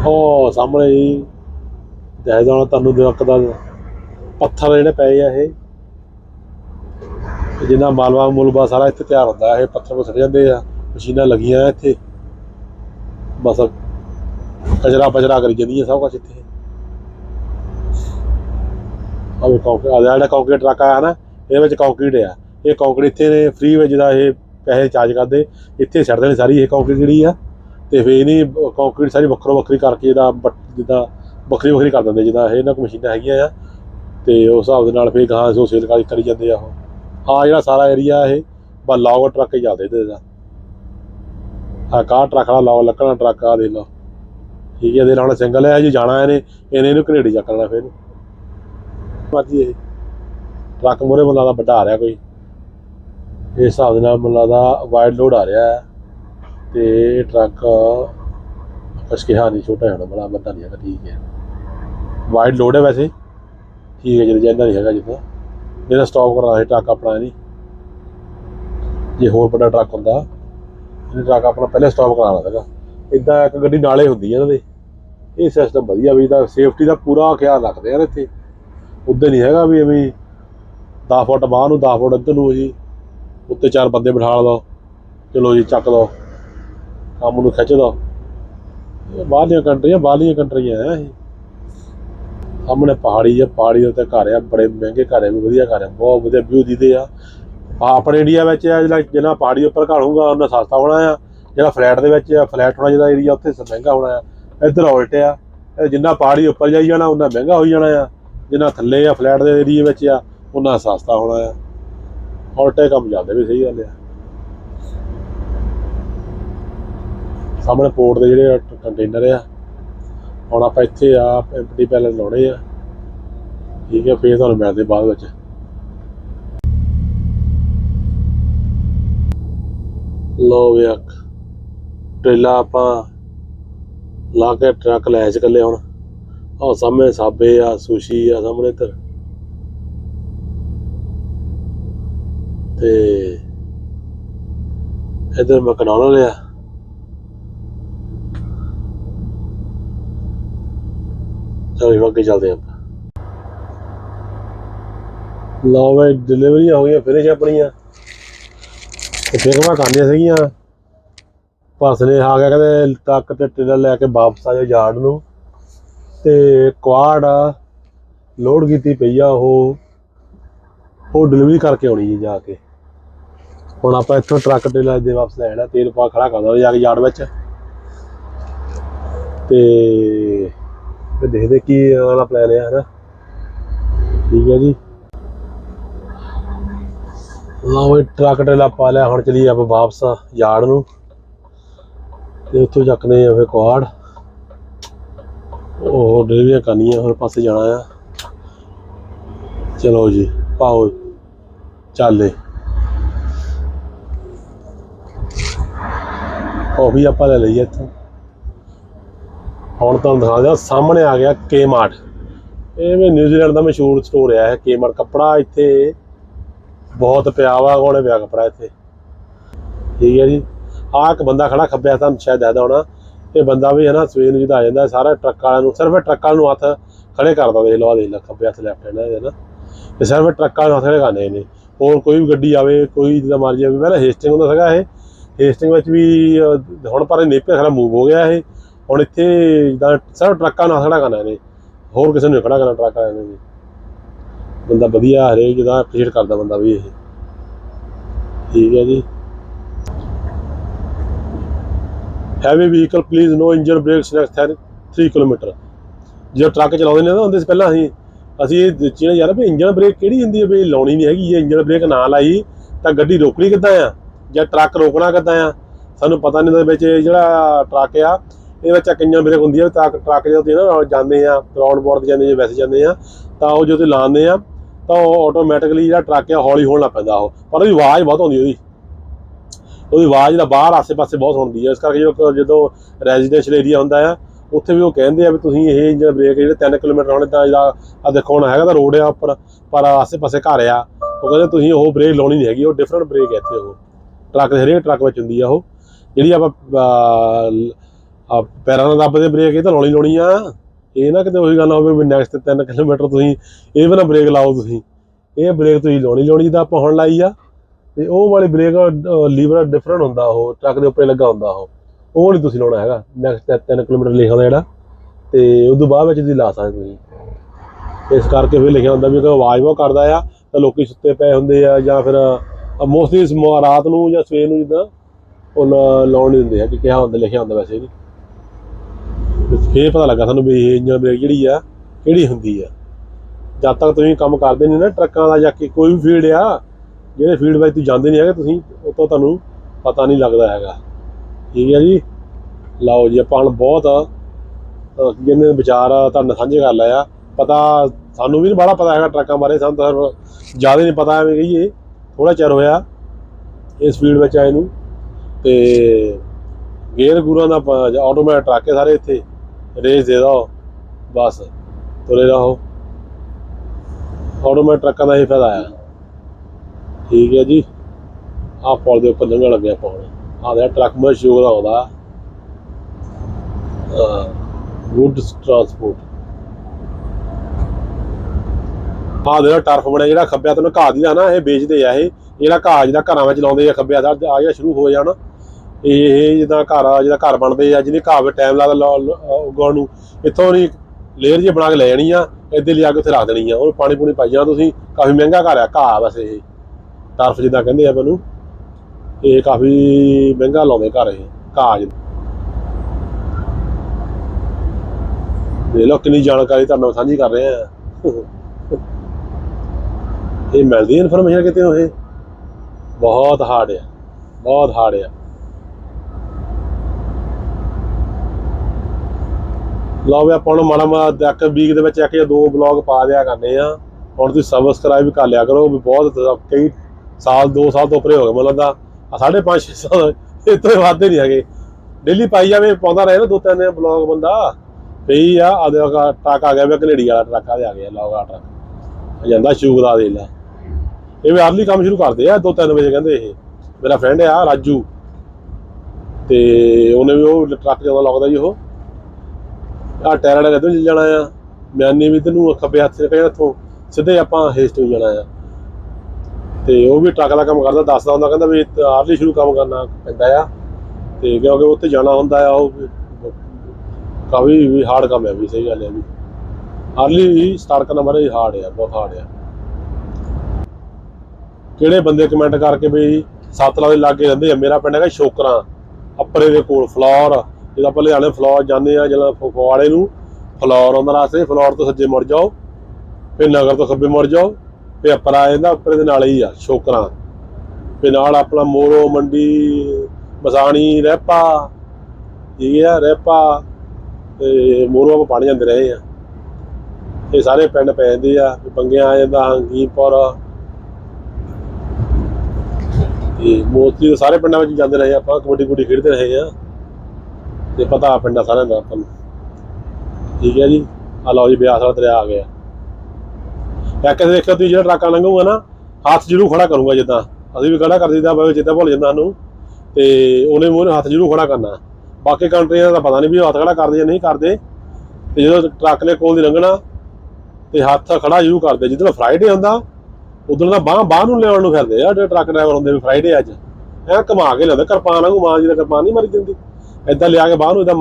ਉਹ ਸਾਹਮਣੇ ਹੀ ਦੇਖਦਾ ਹੁਣ ਤੁਹਾਨੂੰ ਦੇਖਦਾ ਪੱਥਰ ਜਿਹੜੇ ਪਏ ਆ ਇਹ। ਜਿੰਨਾ ਮਾਲਵਾ ਮੁਲਵਾ ਸਾਰਾ ਇੱਥੇ ਤਿਆਰ ਹੁੰਦਾ, ਇਹ ਪੱਥਰ ਵਸੜ ਜਾਂਦੇ ਆ, ਮਸ਼ੀਨਾਂ ਲੱਗੀਆਂ ਇੱਥੇ। ਬਸ ਕਚਰਾ ਪਚਰਾ ਕਰੀ ਜਾਂਦੀਆਂ ਸਭ ਕੁਝ ਇੱਥੇ। ਆਹ ਕੌਂਕਰੀਟ ਆ ਜਿਹੜਾ ਕੌਂਕਰੀਟ ਟਰੱਕ ਆਇਆ ਨਾ, ਇਹਦੇ ਵਿੱਚ ਕੌਂਕਰੀਟ ਆ। ਇਹ ਕੌਂਕਰੀਟ ਇੱਥੇ ਨੇ ਫ੍ਰੀ ਵਿੱਚ ਦਾ ਇਹ ਪੈਸੇ ਚਾਰਜ ਕਰਦੇ, ਇੱਥੇ ਛੱਡ ਦੇਣੀ ਸਾਰੀ ਇਹ ਕੌਂਕਰੀਟ ਜਿਹੜੀ ਆ। ਤੇ ਫੇਰ ਇਹਨੀ ਕੌਂਕਰੀਟ ਸਾਰੀ ਵੱਖਰੋ ਵੱਖਰੀ ਕਰਕੇ ਇਹਦਾ ਬੱਟ- ਜਿੱਦਾਂ ਵੱਖਰੀ ਵੱਖਰੀ ਕਰ ਦਿੰਦੇ, ਜਿੱਦਾਂ ਇਹ ਇਹਨਾਂ ਕੋਲ ਮਸ਼ੀਨਾਂ ਹੈਗੀਆਂ ਆ। ਤੇ ਉਸ ਹਿਸਾਬ ਦੇ ਨਾਲ ਫੇਰ ਗਾਂ ਸੋ ਸੇਲ ਕਰੀ ਜਾਂਦੇ ਆ ਉਹ। ਆ ਜਿਹੜਾ ਸਾਰਾ ਏਰੀਆ ਇਹ, ਬਾ ਲੌਗ ਟਰੱਕ ਹੀ ਚੱਲਦੇ ਇਹਦੇ ਦਾ। ਆ ਕਾਰ ਟਰੱਕ ਵਾਲਾ ਲੌਗ ਲੱਕੜਾਂ ਟਰੱਕ ਆ ਦੇ ਲਓ। ਠੀਕ ਹੈ ਦੇ ਨਾਲ ਸਿੰਗਲ ਹੈ, ਜੀ ਜਾਣਾ ਇਹਨੇ ਇਹਨੇ ਇਹਨੂੰ ਕਨੇਡੀ ਚੱਕ ਲੈਣਾ ਫੇਰ। ਮਰਜ਼ੀ ਇਹ। ਟਰੱਕ ਮੋਰੇ ਮੈਨੂੰ ਲੱਗਦਾ ਵੱਡਾ ਆ ਰਿਹਾ ਕੋਈ। ਇਸ ਹਿਸਾਬ ਦੇ ਨਾਲ ਮੈਨੂੰ ਲੱਗਦਾ ਵਾਈਡ ਲੋਡ ਆ ਰਿਹਾ। ਹੈ ਤੇ ਟਰੱਕ ਕੁਛ ਕਿਹਾ ਨਹੀਂ, ਛੋਟਾ ਹੋਣਾ, ਬੜਾ ਵੱਡਾ ਨਹੀਂ ਹੈਗਾ, ਠੀਕ ਹੈ। ਵਾਈਡ ਲੋਡ ਹੈ ਵੈਸੇ। ਠੀਕ ਹੈ ਜਦੋਂ ਜਾਂਦਾ ਨਹੀਂ ਹੈਗਾ ਜਿੱਦਾਂ। ਜਿਹੜਾ ਸਟਾਪ ਕਰਾਉਣਾ ਹੈ ਟਰੱਕ ਆਪਣਾ ਹੈ ਨਹੀਂ ਜੇ ਹੋਰ ਵੱਡਾ ਟਰੱਕ ਹੁੰਦਾ ਇਹ ਟਰੱਕ ਆਪਣਾ ਪਹਿਲੇ ਸਟਾਪ ਕਰਾਉਣਾ ਸੀਗਾ। ਇਦਾਂ ਇੱਕ ਗੱਡੀ ਨਾਲੇ ਹੁੰਦੀ ਹੈ ਇਹਨਾਂ ਦੇ। ਇਹ ਸਿਸਟਮ ਵਧੀਆ ਵੀ ਇਹਦਾ ਸੇਫਟੀ ਦਾ ਪੂਰਾ ਖਿਆਲ ਰੱਖਦੇ ਆ ਇੱਥੇ। ਉੱਦਾਂ ਨਹੀਂ ਹੈਗਾ ਵੀ ਐਵੇਂ 10 ਫੁੱਟ ਬਾਹਰ ਨੂੰ 10 ਫੁੱਟ ਇੱਧਰ ਨੂੰ ਜੀ। ਉੱਤੇ ਚਾਰ ਬੰਦੇ ਬਿਠਾ ਲਓ। ਚਲੋ ਜੀ, ਚੱਕ ਲਓ। ਕੰਮ ਨੂੰ ਖਿੱਚ ਲਓ। ਇਹ ਬਾਹਰਲੀਆਂ ਕੰਟਰੀਆਂ ਬਾਹਰਲੀਆਂ ਕੰਟਰੀਆਂ ਹੈ ਇਹ। ਸਾਹਮਣੇ ਪਹਾੜੀ ਆ, ਪਹਾੜੀ ਦੇ ਉੱਤੇ ਘਰ ਆ, ਬੜੇ ਮਹਿੰਗੇ ਘਰ ਆ ਵੀ ਵਧੀਆ ਘਰ ਆ, ਬਹੁਤ ਵਧੀਆ ਵਿਊ ਦਿਖਦੇ ਆ। ਆਪਣੇ ਇੰਡੀਆ ਵਿੱਚ ਆ, ਜਿਹੜਾ ਜਿੰਨਾ ਪਹਾੜੀ ਉੱਪਰ ਘਰ ਹੋਊਗਾ, ਉਹਨਾਂ ਸਸਤਾ ਹੋਣਾ ਆ। ਜਿਹੜਾ ਫਲੈਟ ਦੇ ਵਿੱਚ ਆ ਫਲੈਟ ਹੋਣਾ ਜਿਹੜਾ ਏਰੀਆ ਉੱਥੇ ਮਹਿੰਗਾ ਹੋਣਾ ਆ। ਇੱਧਰ ਉਲਟ ਆ ਜਿੰਨਾ ਪਹਾੜੀ ਉੱਪਰ ਜਾਈ ਜਾਣਾ ਉਹਨਾਂ ਮਹਿੰਗਾ ਹੋਈ ਜਾਣਾ ਆ। ਜਿੰਨਾ ਥੱਲੇ ਆ ਫਲੈਟ ਦੇ ਏਰੀਆ ਵਿੱਚ ਆ ਉਹਨਾਂ ਸਸਤਾ ਹੋਣਾ ਆ। ਉਲਟੇ ਕੰਮ ਚੱਲਦੇ ਵੀ ਸਹੀ ਗੱਲ ਆ। ਸਾਹਮਣੇ ਪੋਰਟ ਦੇ ਜਿਹੜੇ ਕੰਟੇਨਰ ਆ ਹੁਣ ਆਪਾਂ ਇੱਥੇ ਆ ਐਮਪਟੀ ਪੈਲਨ ਲਾਉਣੇ ਆ। ਠੀਕ ਹੈ ਫੇਰ ਤੁਹਾਨੂੰ ਮਿਲਦੇ ਬਾਅਦ ਵਿੱਚ। ਲੋ ਵੇਖ ਟ੍ਰੇਲਾ ਆਪਾਂ ਲਾ ਕੇ ਟਰੱਕ ਲੈ ਚੱਲੇ ਹੁਣ। ਆਹ ਸਾਹਮਣੇ ਸਾਬੇ ਆ, ਸੁਸ਼ੀ ਆ ਸਾਹਮਣੇ ਇੱਧਰ। ਤੇ ਇੱਧਰ ਮਕਡੋਨਲਡ ਲਿਆ ਚਲੋ ਜੀ ਅੱਗੇ ਚੱਲਦੇ ਆਪਾਂ। ਲਓ ਵੇ ਡਿਲੀਵਰੀਆਂ ਹੋ ਗਈਆਂ ਫਿਨਿਸ਼ ਆਪਣੀਆਂ। ਤੇ ਫਿਰਮਾ ਕਰਨੀਆਂ ਸੀਗੀਆਂ। ਪਰਸਨੇ ਆ ਗਿਆ ਕਹਿੰਦੇ ਟੱਕ ਤੇ ਟਿਲਰ ਲੈ ਕੇ ਵਾਪਸ ਆ ਜਾ ਯਾਰਡ ਨੂੰ। ਤੇ ਕੁਆਡ ਲੋਡ ਕੀਤੀ ਪਈ ਆ ਉਹ। ਉਹ ਡਿਲੀਵਰੀ ਕਰਕੇ ਆਉਣੀ ਜੀ ਜਾ ਕੇ। ਹੁਣ ਆਪਾਂ ਇੱਥੋਂ ਟਰੱਕ ਟੇਲਰ ਦੇ ਵਾਪਸ ਲੈ ਜਾਣਾ ਤੇਲ ਪਾ ਖੜਾ ਕਰਦਾ ਜਾ ਕੇ ਯਾਰਡ ਵਿੱਚ। ਤੇ ਫਿਰ ਦੇਖਦੇ ਕੀ ਵਾਲਾ ਪਲਾਨ ਹੈ ਹਨਾ? ਠੀਕ ਹੈ ਜੀ। ਲਓ ਇਹ ਟਰੱਕ ਟੇਲਾ ਪਾ ਲਿਆ, ਹੁਣ ਚਲੀਏ ਆਪਾਂ ਵਾਪਸ ਯਾਰਡ ਨੂੰ। ਤੇ ਉੱਥੋਂ ਚੱਕਦੇ ਆ ਫਿਰ ਕੁਆੜ। ਉਹ ਡਿਲੀਵਰੀਆਂ ਕਰਨੀਆਂ, ਹੋਰ ਪਾਸੇ ਜਾਣਾ ਆ। ਚਲੋ ਜੀ, ਪਾਓ, ਚੱਲੇ। ਉਹ ਵੀ ਆਪਾਂ ਲੈ ਲਈਏ ਇੱਥੋਂ। ਹੁਣ ਤੁਹਾਨੂੰ ਦਿਖਾ ਦਿਆਂ, ਸਾਹਮਣੇ ਆ ਗਿਆ ਕੇਮਾਰਟ ਇਹ ਵੀ ਨਿਊਜ਼ੀਲੈਂਡ ਦਾ ਮਸ਼ਹੂਰ ਸਟੋਰ ਹੈ ਇਹ ਕੱਪੜਾ, ਇੱਥੇ ਬਹੁਤ ਪਿਆ ਵਾ ਕੋਣੇ ਪਿਆ ਕੱਪੜਾ ਇੱਥੇ। ਠੀਕ ਹੈ ਜੀ। ਆਹ ਇੱਕ ਬੰਦਾ ਖੜਾ ਖੱਬੇ ਹੱਥ ਤੁਹਾਨੂੰ ਸ਼ਾਇਦ ਦੱਸਦਾ ਹੋਣਾ। ਇਹ ਬੰਦਾ ਵੀ ਹੈ ਨਾ ਸਵੇਰ ਨੂੰ ਜਿੱਦਾਂ ਆ ਜਾਂਦਾ, ਸਾਰਾ ਟਰੱਕ ਵਾਲਿਆਂ ਨੂੰ, ਸਿਰਫ ਇਹ ਟਰੱਕ ਵਾਲਿਆਂ ਨੂੰ ਹੱਥ ਖੜੇ ਕਰਦਾ ਦੇਖ ਲਓ, ਆਹ ਦੇਖ ਲਓ, ਖੱਬੇ ਹੱਥ ਲੈਫਟ ਹੈਂਡ ਹੈ ਨਾ। ਇਹ ਸਿਰਫ ਟਰੱਕ ਵਾਲਿਆਂ ਨੂੰ ਹੱਥ ਖੜੇ ਕਰਨੇ ਨੇ। ਹੋਰ ਕੋਈ ਵੀ ਗੱਡੀ ਆਵੇ, ਕੋਈ ਜਿੱਦਾਂ ਮਰਜ਼ੀ ਆਵੇ, ਪਹਿਲਾਂ ਹੇਸਟਿੰਗ ਹੁੰਦਾ ਸੀਗਾ ਇਹ। ਹੇਸਟਿੰਗ ਵਿੱਚ ਵੀ ਹੁਣ ਪਰ ਨੇਪੇ ਖੜਾ ਮੂਵ ਹੋ ਗਿਆ ਇਹ। ਹੁਣ ਇੱਥੇ ਜਿੱਦਾਂ ਸਿਰਫ ਟਰੱਕਾਂ ਨਾਲ ਖੜਾ ਕਰਨਾ ਨੇ ਹੋਰ ਕਿਸੇ ਨੂੰ ਖੜਾ ਕਰਨਾ ਟਰੱਕ ਵਾਲਿਆਂ ਨੇ ਬੰਦਾ ਵਧੀਆ ਹਰੇਕ ਜਿਹਦਾ ਐਪਰੀਸ਼ੀਏਟ ਕਰਦਾ ਬੰਦਾ ਵੀ ਇਹ। ਠੀਕ ਹੈ ਜੀ। Heavy vehicle please no engine brakes next 3 kilometer ਜੇ ਟਰੱਕ ਚਲਾਉਂਦੇ ਨੇ ਨਾ ਹੁੰਦੇ ਸੀ ਪਹਿਲਾਂ ਅਸੀਂ ਅਸੀਂ ਇਹ ਦੇਖੀ ਯਾਰ ਵੀ ਇੰਜਨ ਬ੍ਰੇਕ ਕਿਹੜੀ ਹੁੰਦੀ ਹੈ ਵੀ ਲਾਉਣੀ ਨਹੀਂ ਹੈਗੀ, ਜੇ ਇੰਜਨ ਬ੍ਰੇਕ ਨਾ ਲਾਈ, ਤਾਂ ਗੱਡੀ ਰੋਕਣੀ ਕਿੱਦਾਂ ਆ? ਜਾਂ ਟਰੱਕ ਰੋਕਣਾ ਕਿੱਦਾਂ ਆ? ਸਾਨੂੰ ਪਤਾ ਨਹੀਂ ਉਹਦੇ ਵਿੱਚ ਇਹ ਜਿਹੜਾ ਟਰੱਕ ਆ ਇਹਦੇ ਵਿੱਚ ਇੱਕ ਇੰਜਨ ਬ੍ਰੇਕ ਹੁੰਦੀ ਹੈ ਟਰੱਕ ਟਰੱਕ ਜਦੋਂ ਤੁਸੀਂ ਨਾ ਜਾਂਦੇ ਆ ਗਰਾਊਂਡ ਬੋਰਡ ਤੇ ਜਾਂਦੇ ਜੇ ਵੈਸੇ ਜਾਂਦੇ ਆ, ਤਾਂ ਉਹ ਜਦੋਂ ਲਾਉਂਦੇ ਆ, ਤਾਂ ਉਹ ਆਟੋਮੈਟਿਕਲੀ ਜਿਹੜਾ ਟਰੱਕ ਆ, ਹੌਲੀ ਹੋਣ ਲੱਗ ਪੈਂਦਾ ਉਹ। ਪਰ ਉਹਦੀ ਆਵਾਜ਼ ਬਹੁਤ ਆਉਂਦੀ ਉਹਦੀ। ਉਹਦੀ ਆਵਾਜ਼ ਦਾ ਬਾਹਰ ਆਸੇ-ਪਾਸੇ ਬਹੁਤ ਹੁੰਦੀ ਹੈ ਇਸ ਕਰਕੇ ਜਦੋਂ ਜਦੋਂ ਰੈਜ਼ੀਡੈਂਸ਼ੀਅਲ ਏਰੀਆ ਹੁੰਦਾ ਆ, ਉੱਥੇ ਵੀ ਉਹ ਕਹਿੰਦੇ ਆ ਵੀ ਤੁਸੀਂ ਇਹ ਇੰਜਨ ਬ੍ਰੇਕ ਜਿਹੜੇ 3 ਕਿਲੋਮੀਟਰ ਹੋਣੇ ਤਾਂ ਜਿਹੜਾ ਆ ਦੇਖੋ ਹੁਣ ਹੈਗਾ ਤਾਂ ਰੋਡ ਆ ਉੱਪਰ, ਪਰ ਆਸੇ-ਪਾਸੇ ਘਰ ਆ। ਉਹ ਕਹਿੰਦੇ ਤੁਸੀਂ ਉਹ ਬ੍ਰੇਕ ਲਾਉਣੀ ਨਹੀਂ ਹੈਗੀ, ਉਹ ਡਿਫਰੈਂਟ ਬ੍ਰੇਕ ਹੈ ਇੱਥੇ ਉਹ। ਟਰੱਕ ਦੇ ਹਰੇਕ ਟਰੱਕ ਵਿੱਚ ਹੁੰਦੀ ਆ ਉਹ। ਜਿਹੜੀ ਆਪਾਂ ਆ ਪੈਰਾਂ ਨਾਲ ਦੱਬਦੇ ਬ੍ਰੇਕ ਇਹ ਤਾਂ ਲਾਉਣੀ ਲਾਉਣੀ ਆ। ਇਹ ਨਾ ਕਿਤੇ ਉਹੀ ਗੱਲ ਹੋਵੇ ਵੀ ਨੈਕਸਟ 3 ਕਿਲੋਮੀਟਰ ਤੁਸੀਂ ਇਹ ਵੀ ਨਾ ਬ੍ਰੇਕ ਲਾਓ ਤੁਸੀਂ। ਇਹ ਬ੍ਰੇਕ ਤੁਸੀਂ ਲਾਉਣੀ ਲਾਉਣੀ ਜਿੱਦਾਂ ਆਪਾਂ ਹੁਣ ਲਾਈ ਆ। ਤੇ ਉਹ ਵਾਲੀ ਬ੍ਰੇਕ ਲੀਵਰ ਡਿਫਰੈਂਟ ਹੁੰਦਾ ਉਹ, ਟਰੱਕ ਦੇ ਉੱਪਰ ਲੱਗਾ ਹੁੰਦਾ ਉਹ। ਉਹ ਨਹੀਂ ਤੁਸੀਂ ਲਾਉਣਾ ਹੈਗਾ। ਨੈਕਸਟ 3 ਕਿਲੋਮੀਟਰ ਲਿਖਿਆ ਹੁੰਦਾ ਜਿਹੜਾ। ਤੇ ਉਸ ਤੋਂ ਬਾਅਦ ਵਿੱਚ ਤੁਸੀਂ ਲਾ ਸਕਦੇ ਤੁਸੀਂ ਇਸ ਕਰਕੇ ਫਿਰ ਲਿਖਿਆ ਹੁੰਦਾ ਵੀ ਕਿ ਆਵਾਜ਼ ਬਹੁਤ ਕਰਦਾ ਆ, ਤਾਂ ਲੋਕੀ ਸੁੱਤੇ ਪਏ ਹੁੰਦੇ ਆ ਜਾਂ ਫਿਰ ਮੋਸਟਲੀ ਰਾਤ ਨੂੰ ਜਾਂ ਸਵੇਰ ਨੂੰ ਜਿੱਦਾਂ ਉਹ ਲਾ- ਲਾਉਣ ਨਹੀਂ ਦਿੰਦੇ ਆ, ਕਿ ਕਿਹਾ ਹੁੰਦਾ, ਲਿਖਿਆ ਹੁੰਦਾ ਵੈਸੇ ਨਹੀਂ ਤੇ ਪਤਾ ਲੱਗਾ ਸਾਨੂੰ ਵੀ ਇਹ ਇੰਜਨ ਬ੍ਰੇਕ ਜਿਹੜੀ ਆ ਕਿਹੜੀ ਹੁੰਦੀ ਆ। ਜਦ ਤੱਕ ਤੁਸੀਂ ਕੰਮ ਕਰਦੇ ਨਹੀਂ ਨਾ ਟਰੱਕਾਂ ਦਾ ਜਾਂ ਕਿ ਕੋਈ ਵੀ ਫੀਲਡ ਆ ਜਿਹੜੇ ਫੀਲਡ ਵਿੱਚ ਤੁਸੀਂ ਜਾਂਦੇ ਨਹੀਂ ਹੈਗੇ ਤੁਸੀਂ ਉਹ ਤੋਂ ਤੁਹਾਨੂੰ ਪਤਾ ਨਹੀਂ ਲੱਗਦਾ ਹੈਗਾ। ਠੀਕ ਹੈ ਜੀ? ਲਓ ਜੀ ਆਪਾਂ ਹੁਣ ਬਹੁਤ ਅਹ, ਜਿੰਨੇ ਵਿਚਾਰ ਤੁਹਾਨੂੰ ਸਾਂਝੇ ਕਰ ਲਿਆ। ਪਤਾ ਸਾਨੂੰ ਵੀ ਨਹੀਂ ਬੜਾ ਪਤਾ ਹੈਗਾ ਟਰੱਕਾਂ ਬਾਰੇ ਸਾਨੂੰ ਤਾਂ ਜ਼ਿਆਦਾ ਨਹੀਂ ਪਤਾ ਐਵੇਂ ਕਹੀਏ। ਥੋੜਾ ਚਿਰ ਹੋਇਆ ਇਸ ਫੀਲਡ ਵਿੱਚ ਆਏ ਨੂੰ। ਤੇ ਗੇਅਰ ਗੁਰਾਂ ਦਾ ਆਟੋਮੈਟਿਕ ਟਰੱਕ ਹੈ ਸਾਰੇ ਇੱਥੇ। ਰੇਸ ਦੇ ਦੋ ਬਸ, ਤੁਰੇ ਰਹੋ। ਆਟੋਮੈਟਿਕ ਟਰੱਕਾਂ ਦਾ ਇਹ ਫਾਇਦਾ ਆ। ਠੀਕ ਹੈ ਜੀ। ਆਹ ਪੁਲ ਦੇ ਉੱਪਰ ਲੰਘਣ ਲੱਗਿਆ ਆਪਾਂ ਆਹ ਦੇ ਟਰੱਕ ਮੈਂ ਸ਼ੋਅ ਦਾ ਆਉਂਦਾ ਗੁੱਡ ਟਰਾਂਸਪੋਰਟ ਆਹ ਜਿਹੜਾ ਟਰਫ ਬਣਿਆ ਜਿਹੜਾ ਖੱਬਿਆ ਤੋਂ ਘਾਹ ਦੀ ਨਾ, ਇਹ ਵੇਚਦੇ ਆ ਇਹ। ਜਿਹੜਾ ਘਾਹ ਜਿਹਦਾ ਘਰਾਂ ਵਿੱਚ ਲਾਉਂਦੇ ਆ, ਖੱਬਿਆ ਦਾ ਆ ਜਿਹੜਾ ਸ਼ੁਰੂ ਹੋ ਜਾਣਾ। ਇਹ ਇਹ ਜਿੱਦਾਂ ਘਰ ਆ, ਜਿਹਦਾ ਘਰ ਬਣਦੇ ਆ, ਜਿਹਦੇ ਘਾਹ ਵਿੱਚ ਟਾਈਮ ਲੱਗਦਾ ਲਾ- ਉਗਾਉਣ ਨੂੰ, ਇੱਥੋਂ ਨਹੀਂ ਲੇਅਰ ਜੀ ਬਣਾ ਕੇ ਲੈ ਜਾਣੀ ਆ ਇੱਥੇ ਲਿਆ ਕੇ ਉੱਥੇ ਰੱਖ ਦੇਣੀ ਆ। ਉਹਨੂੰ ਪਾਣੀ ਪੂਣੀ ਪਾਈ ਜਾਣਾ ਤੁਸੀਂ, ਕਾਫੀ ਮਹਿੰਗਾ ਘਰ ਆ, ਘਾਹ ਵੈਸੇ ਇਹ। ਟਰਫ ਜਿੱਦਾਂ ਕਹਿੰਦੇ ਆ ਮੈਨੂੰ ਇਹ ਕਾਫੀ ਮਹਿੰਗਾ ਲਾਉਂਦੇ ਘਰ ਇਹ, ਘਾਹ ਜਿੱਦਾਂ। ਦੇਖ ਲਓ ਕਿੰਨੀ ਜਾਣਕਾਰੀ ਤੁਹਾਨੂੰ ਸਾਂਝੀ ਕਰ ਰਹੇ ਆ। ਇਹ ਮਿਲਦੀ ਇਨਫੋਰਮੇਸ਼ਨ ਕਿਤੇ ਉਹ ਬਹੁਤ ਹਾਰਡ ਆ, ਬਹੁਤ ਹਾਰਡ ਆ। ਲਓ ਵੀ ਆਪਾਂ ਨੂੰ ਮਾੜਾ ਮਾੜਾ ਇੱਕ ਵੀਕ ਦੇ ਵਿੱਚ ਇੱਕ ਜਾਂ ਦੋ ਬਲੌਗ ਪਾ ਦਿਆ ਕਰਨੇ ਆ। ਹੁਣ ਤੁਸੀਂ ਸਬਸਕ੍ਰਾਈਬ ਵੀ ਕਰ ਲਿਆ ਕਰੋ ਵੀ ਬਹੁਤ ਕਈ ਸਾਲ 2 ਸਾਲ ਤੋਂ ਉੱਪਰੇ ਹੋ ਗਏ ਮੈਨੂੰ ਲੱਗਦਾ। ਆ ਸਾਢੇ ਪੰਜ ਛੇ ਸਾਲ ਇਹ ਤੋਂ ਵਾਧੇ ਨਹੀਂ ਹੈਗੇ। ਡੇਲੀ ਪਾਈ ਜਾਵੇ, ਪਾਉਂਦਾ ਰਹੇ ਨਾ ਦੋ ਤਿੰਨ ਬਲੌਗ ਬੰਦਾ। ਪਈ ਆ ਆ ਦੇ ਟਰੱਕ ਆ ਗਿਆ ਵੇ ਕਨੇਡੀ ਵਾਲਾ ਟਰੱਕ ਆ ਗਿਆ ਲੋਗਾ ਟਰੱਕ। ਜਾਂਦਾ ਸ਼ੂਕ ਦਾ ਦੇ ਲਾ। ਇਹ ਵੀ ਅਰਲੀ ਕੰਮ ਸ਼ੁਰੂ ਕਰਦੇ ਆ, ਦੋ ਤਿੰਨ ਵਜੇ ਕਹਿੰਦੇ ਇਹ। ਮੇਰਾ ਫਰੈਂਡ ਆ ਰਾਜੂ। ਤੇ ਉਹਨੇ ਵੀ ਉਹ ਟਰੱਕ ਜਦੋਂ ਲੱਗਦਾ ਜੀ ਉਹ। ਆ ਟਾਇਰ ਵਾਲੇ ਕਿੱਧਰ ਜਾਣਾ ਆ। ਮਿਆਨੀ ਵੀ ਤੈਨੂੰ ਖੱਬੇ ਹੱਥ ਤੇ ਕਹਿੰਦਾ ਇੱਥੋਂ ਸਿੱਧੇ ਆਪਾਂ ਹੇਸਟ ਹੋ ਜਾਣਾ ਆ। ਤੇ ਉਹ ਵੀ ਟਰੱਕ ਦਾ ਕੰਮ ਕਰਦਾ, ਦੱਸਦਾ ਹੁੰਦਾ, ਕਹਿੰਦਾ ਵੀ ਆਰਲੀ ਸ਼ੁਰੂ ਕੰਮ ਕਰਨਾ ਪੈਂਦਾ ਆ। ਤੇ ਕਿਉਂਕਿ ਉੱਥੇ ਜਾਣਾ ਹੁੰਦਾ ਆ, ਉਹ ਕਾਫੀ ਵੀ ਹਾਰਡ ਕੰਮ ਹੈ ਵੀ, ਸਹੀ ਗੱਲ ਹੈ ਵੀ। ਆਰਲੀ ਸਟਾਰਟ ਕਰਨਾ ਮਾਰੇ ਹਾਰਡ ਆ, ਬਹੁਤ ਹਾਰਡ ਆ। ਕਿਹੜੇ ਬੰਦੇ ਕਮੈਂਟ ਕਰਕੇ ਵੀ ਸਤਲਾ ਦੇ ਲਾਗੇ ਰਹਿੰਦੇ ਆ, ਮੇਰਾ ਪਿੰਡ ਹੈਗਾ ਸ਼ੋਕਰਾਂ, ਅੱਪਰੇ ਦੇ ਕੋਲ, ਫਲੋਰ। ਜਦੋਂ ਆਪਾਂ ਲੁਧਿਆਣੇ ਫਲੋਰ ਜਾਂਦੇ ਆ, ਜਦੋਂ ਫ- ਫਗਵਾੜੇ ਨੂੰ, ਫਲੋਰ ਆਉਂਦਾ ਰਾਸਤੇ, ਫਲੋਰ ਤੋਂ ਸੱਜੇ ਮੁੜ ਜਾਓ, ਫਿਰ ਨਗਰ ਤੋਂ ਖੱਬੇ ਮੁੜ ਜਾਓ, ਫਿਰ ਅੱਪਰ ਆ ਜਾਂਦਾ ਉੱਪਰ ਦੇ ਨਾਲ ਹੀ ਆ, ਸ਼ੋਕਰਾਂ। ਫਿਰ ਨਾਲ ਆਪਣਾ ਮੋਰੋ, ਮੰਡੀ, ਮਸਾਣੀ ਰਹਿਪਾ ਠੀਕ ਆ ਰਹਿਪਾ ਤੇ ਮੋਰੋ ਆਪਾਂ ਪੜ ਜਾਂਦੇ ਰਹੇ ਆ। ਇਹ ਸਾਰੇ ਪਿੰਡ ਪੈ ਜਾਂਦੇ ਆ, ਫਿਰ ਬੰਗਿਆਂ ਆ ਜਾਂਦਾ ਹੰਗੀਪੁਰ ਇਹ ਮੋਸਟਲੀ ਸਾਰੇ ਪਿੰਡਾਂ ਵਿੱਚ ਜਾਂਦੇ ਰਹੇ ਆਪਾਂ ਕਬੱਡੀ ਕੁੱਡੀ ਖੇਡਦੇ ਰਹੇ ਆ। ਤੇ ਪਤਾ ਆ ਪਿੰਡਾਂ ਸਾਰਿਆਂ ਦਾ ਆਪਾਂ ਨੂੰ। ਠੀਕ ਹੈ ਜੀ? ਆ ਲਓ ਜੀ, ਬਿਆਸ ਵਾਲਾ ਦਰਿਆ ਆ ਗਿਆ। ਇੱਕ ਦੇਖਿਓ ਤੁਸੀਂ ਜਿਹੜਾ ਟਰੱਕਾਂ ਲੰਘੂਗਾ ਨਾ, ਹੱਥ ਜ਼ਰੂਰ ਖੜਾ ਕਰੂਗਾ ਜਿੱਦਾਂ। ਅਸੀਂ ਵੀ ਖੜਾ ਕਰ ਦਿੰਦਾ ਬਾਈ ਜਿੱਦਾਂ ਭੁੱਲ ਜਾਂਦਾ ਸਾਨੂੰ। ਤੇ ਉਹਨੇ ਮੂਹਰੇ ਹੱਥ ਜ਼ਰੂਰ ਖੜਾ ਕਰਨਾ। ਬਾਕੀ ਕੰਟਰੀਆਂ ਦਾ ਪਤਾ ਨਹੀਂ ਵੀ ਉਹ ਹੱਥ ਖੜਾ ਕਰਦੇ ਜਾਂ ਨਹੀਂ ਕਰਦੇ। ਤੇ ਜਦੋਂ ਟਰੱਕ ਦੇ ਕੋਲ ਦੀ ਲੰਘਣਾ, ਤੇ ਹੱਥ ਖੜਾ ਜ਼ਰੂਰ ਕਰਦੇ। ਜਿੱਦਾਂ ਫਰਾਈਡੇ ਹੁੰਦਾ ਉਦੋਂ ਦਾ ਬਾਹ ਬਾਹ ਨੂੰ ਲਿਆਉਣ ਨੂੰ ਫਿਰਦੇ ਆ ਜਿਹੜੇ ਟਰੱਕ ਡਰਾਈਵਰ ਹੁੰਦੇ ਵੀ ਫਰਾਈਡੇ ਅੱਜ। ਐ ਕਮਾ ਕੇ ਲੈਂਦੇ ਕਿਰਪਾਨ ਵਾਂਗੂ ਮਾਂ ਜੀ ਦਾ ਕਿਰਪਾਨ ਨਹੀਂ ਮਾਰੀ ਦਿੰਦੀ ਏਦਾਂ ਲਿਆ ਕੇ ਬਾਹਰ ਨੂੰ ਏਦਾਂ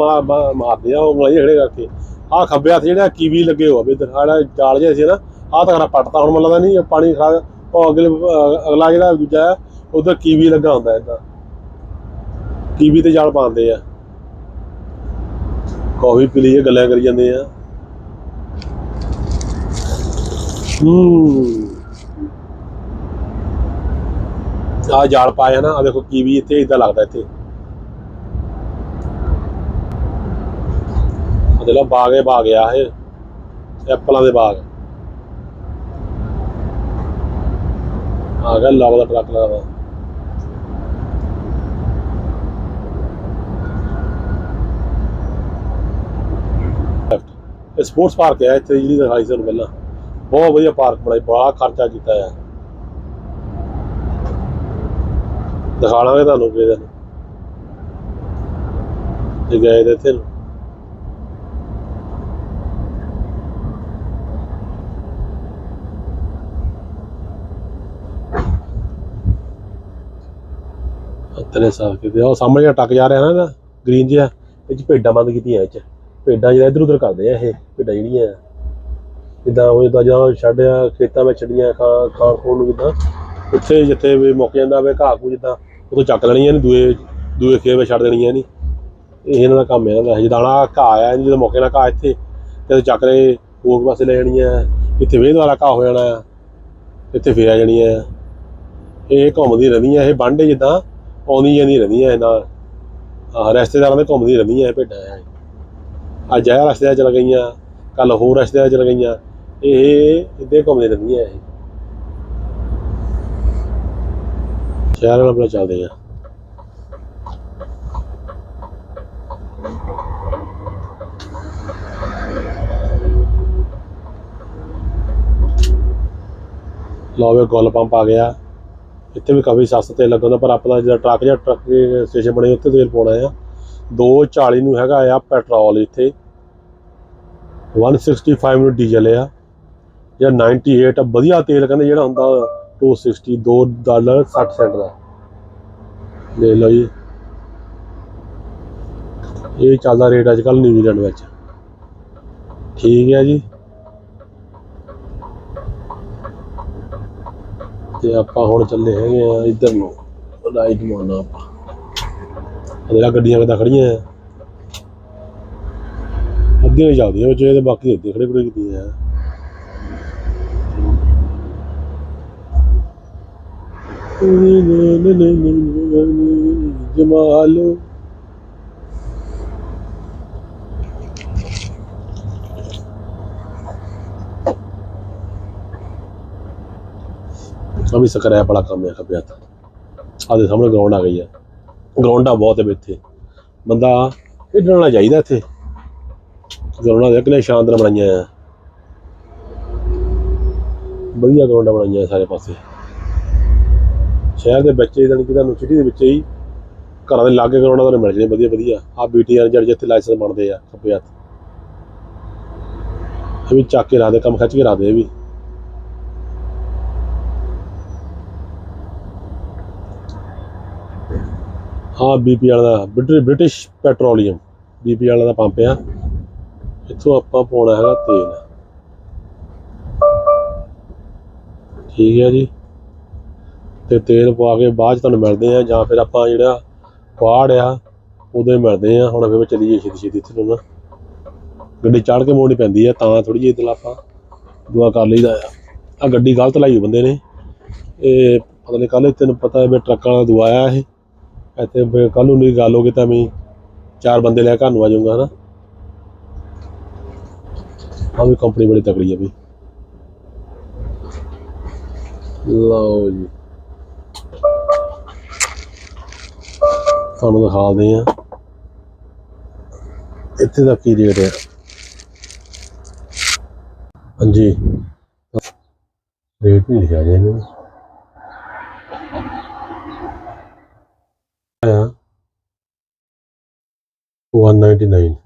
ਮਾਰਦੇ ਆ ਉਂਗਲਾਂ ਜਿਹੇ ਕਰਕੇ। ਆਹ ਖੱਬੇ ਹੱਥ ਜਿਹੜਾ ਕੀਵੀ ਲੱਗੇ ਹੋ ਵੀ ਸਾਡਾ ਜਾਲ ਜਿਹਾ ਸੀ ਨਾ, ਆਹ ਤਾਂ ਖਰਾ ਪੱਟਤਾ, ਹੁਣ ਮੈਨੂੰ ਨਹੀਂ ਪਾਣੀ ਖਾ ਉਹ ਅਗਲੇ ਅਗਲਾ ਜਿਹੜਾ ਦੂਜਾ ਹੈ ਉਧਰ ਕੀਵੀ ਲੱਗਾ ਹੁੰਦਾ ਏਦਾਂ। ਕੀਵੀ ਤੇ ਜਾਲ ਪਾਉਂਦੇ ਆ। ਕਾਫੀ ਪੀ ਲਈਏ, ਗੱਲਾਂ ਕਰੀ ਜਾਂਦੇ ਆ। ਹੂੰ। ਆ ਜਾਲ ਪਾਇਆ ਨਾ ਆ ਦੇਖੋ ਕੀਵੀ ਇੱਥੇ ਇਦਾਂ ਲੱਗਦਾ ਇੱਥੇ। ਜਿਹੜਾ ਬਾਗ ਹੈ ਬਾਗ ਆ, ਇਹ ਐਪਲਾਂ ਦੇ ਬਾਗ। ਆ ਗਿਆ ਲੱਗਦਾ ਟਰੱਕ ਲੱਗਦਾ ਇਹ ਸਪੋਰਟਸ ਪਾਰਕ ਹੈ ਇੱਥੇ ਜਿਹੜੀ ਦਿਖਾਈ ਸੀ ਤੁਹਾਨੂੰ ਪਹਿਲਾਂ। ਬਹੁਤ ਵਧੀਆ ਪਾਰਕ ਬਣਾਈ, ਬੜਾ ਖਰਚਾ ਕੀਤਾ ਹੈ ਦਿਖਾਵਾਂਗੇ ਤੁਹਾਨੂੰ ਕਿਸੇ ਦਿਨ ਜੇ ਗਏ ਤੇ ਇੱਥੇ ਤੇਰੇ ਸਾਹ ਕਿਤੇ ਉਹ ਸਾਹਮਣੇ ਟੱਕ ਜਾ ਰਿਹਾ ਨਾ ਇਹਦਾ ਗ੍ਰੀਨ ਜਿਹਾ, ਇਹ ਚ ਭੇਡਾਂ ਬੰਦ ਕੀਤੀਆਂ ਇਹ ਚ। ਭੇਡਾਂ ਜਿਹੜਾ ਇਧਰ ਉਧਰ ਕਰਦੇ ਆ ਇਹ, ਭੇਡਾਂ ਜਿਹੜੀਆਂ। ਜਿੱਦਾਂ ਉਹ ਜਿੱਦਾਂ ਜਾਂ ਛੱਡਿਆ, ਖੇਤਾਂ ਵਿੱਚ ਛੱਡੀਆਂ, ਖਾਂ ਖਾਣ ਖੋਣ ਨੂੰ ਜਿੱਦਾਂ। ਉੱਥੇ ਜਿੱਥੇ ਵੀ ਮੁੱਕ ਜਾਂਦਾ ਵੇ, ਘਾਹ ਕੂ ਜਿੱਦਾਂ ਉਦੋਂ ਚੱਕ ਲੈਣੀਆਂ ਨੇ, ਦੂਏ ਦੂਏ ਖੇਤ ਵਿੱਚ ਛੱਡ ਦੇਣੀਆਂ ਨਹੀਂ ਇਹ ਇਹਨਾਂ ਦਾ ਕੰਮ ਹੈ ਇਹਨਾਂ ਦਾ ਜਿੱਦਾਂ ਆਹ ਘਾਹ ਆ ਜਦੋਂ ਮੌਕੇ ਨਾਲ ਘਾਹ ਇੱਥੇ, ਤੇ ਚੱਕ ਕੇ ਹੋਰ ਪਾਸੇ ਲੈ ਜਾਣੀਆਂ। ਇੱਥੇ ਵੇਹ ਦੁਆਰਾ ਘਾਹ ਹੋ ਜਾਣਾ। ਇੱਥੇ ਫੇਰ ਆ ਜਾਣੀਆਂ। ਇਹ ਘੁੰਮਦੀ ਰਹਿੰਦੀਆਂ, ਇਹ ਬਾਂਡੇ ਜਿੱਦਾਂ ਆਉਂਦੀਆਂ ਜਾਂਦੀਆਂ ਰਹਿੰਦੀਆਂ ਇਹ ਨਾਲ ਰਿਸ਼ਤੇਦਾਰਾਂ ਦੇ ਘੁੰਮਦੀਆਂ ਰਹਿੰਦੀਆਂ ਇਹ ਭੇਡਾਂ ਇਹ। ਅੱਜ ਇਹ ਰਸਤੇ ਚਲ ਗਈਆਂ ਕੱਲ ਹੋਰ ਰਸਤੇ ਚਲ ਗਈਆਂ। ਇਹ ਇੱਦਾਂ ਹੀ ਰਹਿੰਦੀਆਂ ਇਹ। ਸ਼ਹਿਰ ਨਾਲ ਆਪਣਾ ਚੱਲਦੇ ਆ। ਲਓ ਵੀ ਗੋਲ ਪੰਪ ਆ ਗਿਆ। ਇੱਥੇ ਵੀ ਕਾਫੀ ਸਸਤਾ ਤੇਲ ਲੱਗਾ ਹੁੰਦਾ ਪਰ ਆਪਣਾ ਜਿਹੜਾ ਟਰੱਕ ਜਾਂ ਟਰੱਕ ਸਟੇਸ਼ਨ ਬਣੇ, ਉੱਥੇ ਤੇਲ ਪਾਉਣਾ ਆ। 240 ਨੂੰ ਹੈਗਾ ਆ ਪੈਟਰੋਲ ਇੱਥੇ। 165 ਨੂੰ ਡੀਜ਼ਲ ਆ। ਜਾਂ 98 ਆ, ਵਧੀਆ ਤੇਲ ਕਹਿੰਦੇ ਜਿਹੜਾ ਹੁੰਦਾ 260 2 ਡਾਲਰ 60 ਸੈਂਟ ਦਾ। ਲੈ ਲਓ ਜੀ। ਇਹ ਚੱਲਦਾ ਰੇਟ ਅੱਜ ਕੱਲ ਨਿਊਜ਼ੀਲੈਂਡ ਵਿੱਚ। ਠੀਕ ਹੈ ਜੀ। ਤੇ ਆਪਾਂ ਹੁਣ ਚੱਲੇ ਹੈਗੇ ਆ ਇੱਧਰ ਨੂੰ ਰਾਈਟ ਮੋੜਨਾ ਆਪਾਂ ਜਿਹੜਾ ਗੱਡੀਆਂ ਕਿੱਦਾਂ ਖੜੀਆਂ ਆ ਅੱਧੀਆਂ ਹੀ ਚੱਲਦੀਆਂ ਵਿੱਚ ਇਹਦੇ ਬਾਕੀ ਅੱਧੇ ਖੜੇ ਖੜੇ ਕੀਤੀਆਂ ਆ ਜਮਾਲੋ ਵੀ ਸਕਰਿਆ, ਬੜਾ ਕੰਮ ਹੈ, ਖੱਬੇ ਹੱਥ ਆਦੇ ਸਾਹਮਣੇ ਗਰਾਊਂਡ ਆ ਗਈ ਆ। ਗਰਾਊਂਡਾਂ ਬਹੁਤ ਹੈ ਇੱਥੇ। ਬੰਦਾ ਖੇਡਣ ਵਾਲਾ ਚਾਹੀਦਾ ਇੱਥੇ। ਗਰਾਊਂਡਾਂ ਦੇ ਕਿੰਨੇ ਸ਼ਾਨਦਾਰ ਬਣਾਈਆਂ ਆ। ਵਧੀਆ ਗਰਾਊਂਡਾਂ ਬਣਾਈਆਂ ਸਾਰੇ ਪਾਸੇ। ਸ਼ਹਿਰ ਦੇ ਬੱਚੇ ਜਾਣੀ ਕਿ ਤੁਹਾਨੂੰ ਸਿਟੀ ਦੇ ਵਿੱਚ ਹੀ, ਘਰਾਂ ਦੇ ਲਾਗੇ ਗਰਾਊਂਡਾਂ ਤੁਹਾਨੂੰ ਮਿਲ ਜਾਣੇ ਵਧੀਆ ਵਧੀਆ। ਆ ਬੀਟੀਆਰ ਜਿਹੜੇ ਜਿੱਥੇ ਲਾਇਸੈਂਸ ਬਣਦੇ ਆ, ਖੱਬੇ ਹੱਥ। ਇਹ ਵੀ ਚੱਕ ਕੇ ਰੱਖਦੇ, ਕੰਮ ਖਿੱਚ ਕੇ ਰੱਖਦੇ, ਇਹ ਵੀ। ਹਾਂ ਬੀਪੀ ਵਾਲਾ ਦਾ, ਬ੍ਰਿਟਿਸ਼ ਪੈਟਰੋਲੀਅਮ। ਬੀਪੀ ਵਾਲਾ ਦਾ ਪੰਪ ਆ। ਇੱਥੋਂ ਆਪਾਂ ਪਾਉਣਾ ਹੈਗਾ ਤੇਲ। ਠੀਕ ਹੈ ਜੀ। ਤੇ ਤੇਲ ਪਾ ਕੇ ਬਾਅਦ ਚ ਤੁਹਾਨੂੰ ਮਿਲਦੇ ਆ ਜਾਂ ਫਿਰ ਆਪਾਂ ਜਿਹੜਾ ਕੁਆੜ ਆ ਉਦੋਂ ਮਿਲਦੇ ਆ ਹੁਣ ਫਿਰ ਚੱਲੀਏ ਛੇਤੀ ਛੇਤੀ ਇੱਥੇ ਨੂੰ ਨਾ। ਗੱਡੀ ਚੜ੍ਹ ਕੇ ਮੋੜਨੀ ਪੈਂਦੀ ਆ, ਤਾਂ ਥੋੜੀ ਜਿਹੀ ਇਤਲਾ ਆਪਾਂ ਦੁਆ ਕਰ ਲਈਦਾ ਆ। ਆ ਗੱਡੀ ਗਲਤ ਲਾਈ ਬੰਦੇ ਨੇ। ਇਹ ਪਤਾ ਨਹੀਂ ਕੱਲ੍ਹ ਤੈਨੂੰ ਪਤਾ ਹੈ ਵੀ ਟਰੱਕਾਂ ਵਾਲਾ ਦੁਆਇਆ ਇਹ। ਇੱਥੇ ਕੱਲ ਨੂੰ ਨਹੀਂ ਗੱਲ ਹੋ ਗਈ ਤਾਂ ਮੈਂ ਚਾਰ ਬੰਦੇ ਲੈ ਕੇ ਘਰ ਨੂੰ ਆ ਜਾਊਂਗਾ, ਹਨਾ? ਆ ਵੀ ਕੰਪਨੀ ਬੜੀ ਤਕੜੀ ਆ ਵੀ। ਲਓ ਜੀ। ਤੁਹਾਨੂੰ ਦਿਖਾਉਂਦੇ ਆ ਇੱਥੇ ਦਾ ਕੀ ਰੇਟ ਹੈ? ਹਾਂਜੀ। ਰੇਟ ਨਹੀਂ ਲਿਖਿਆ ਜੀ ਇਹਨੇ 199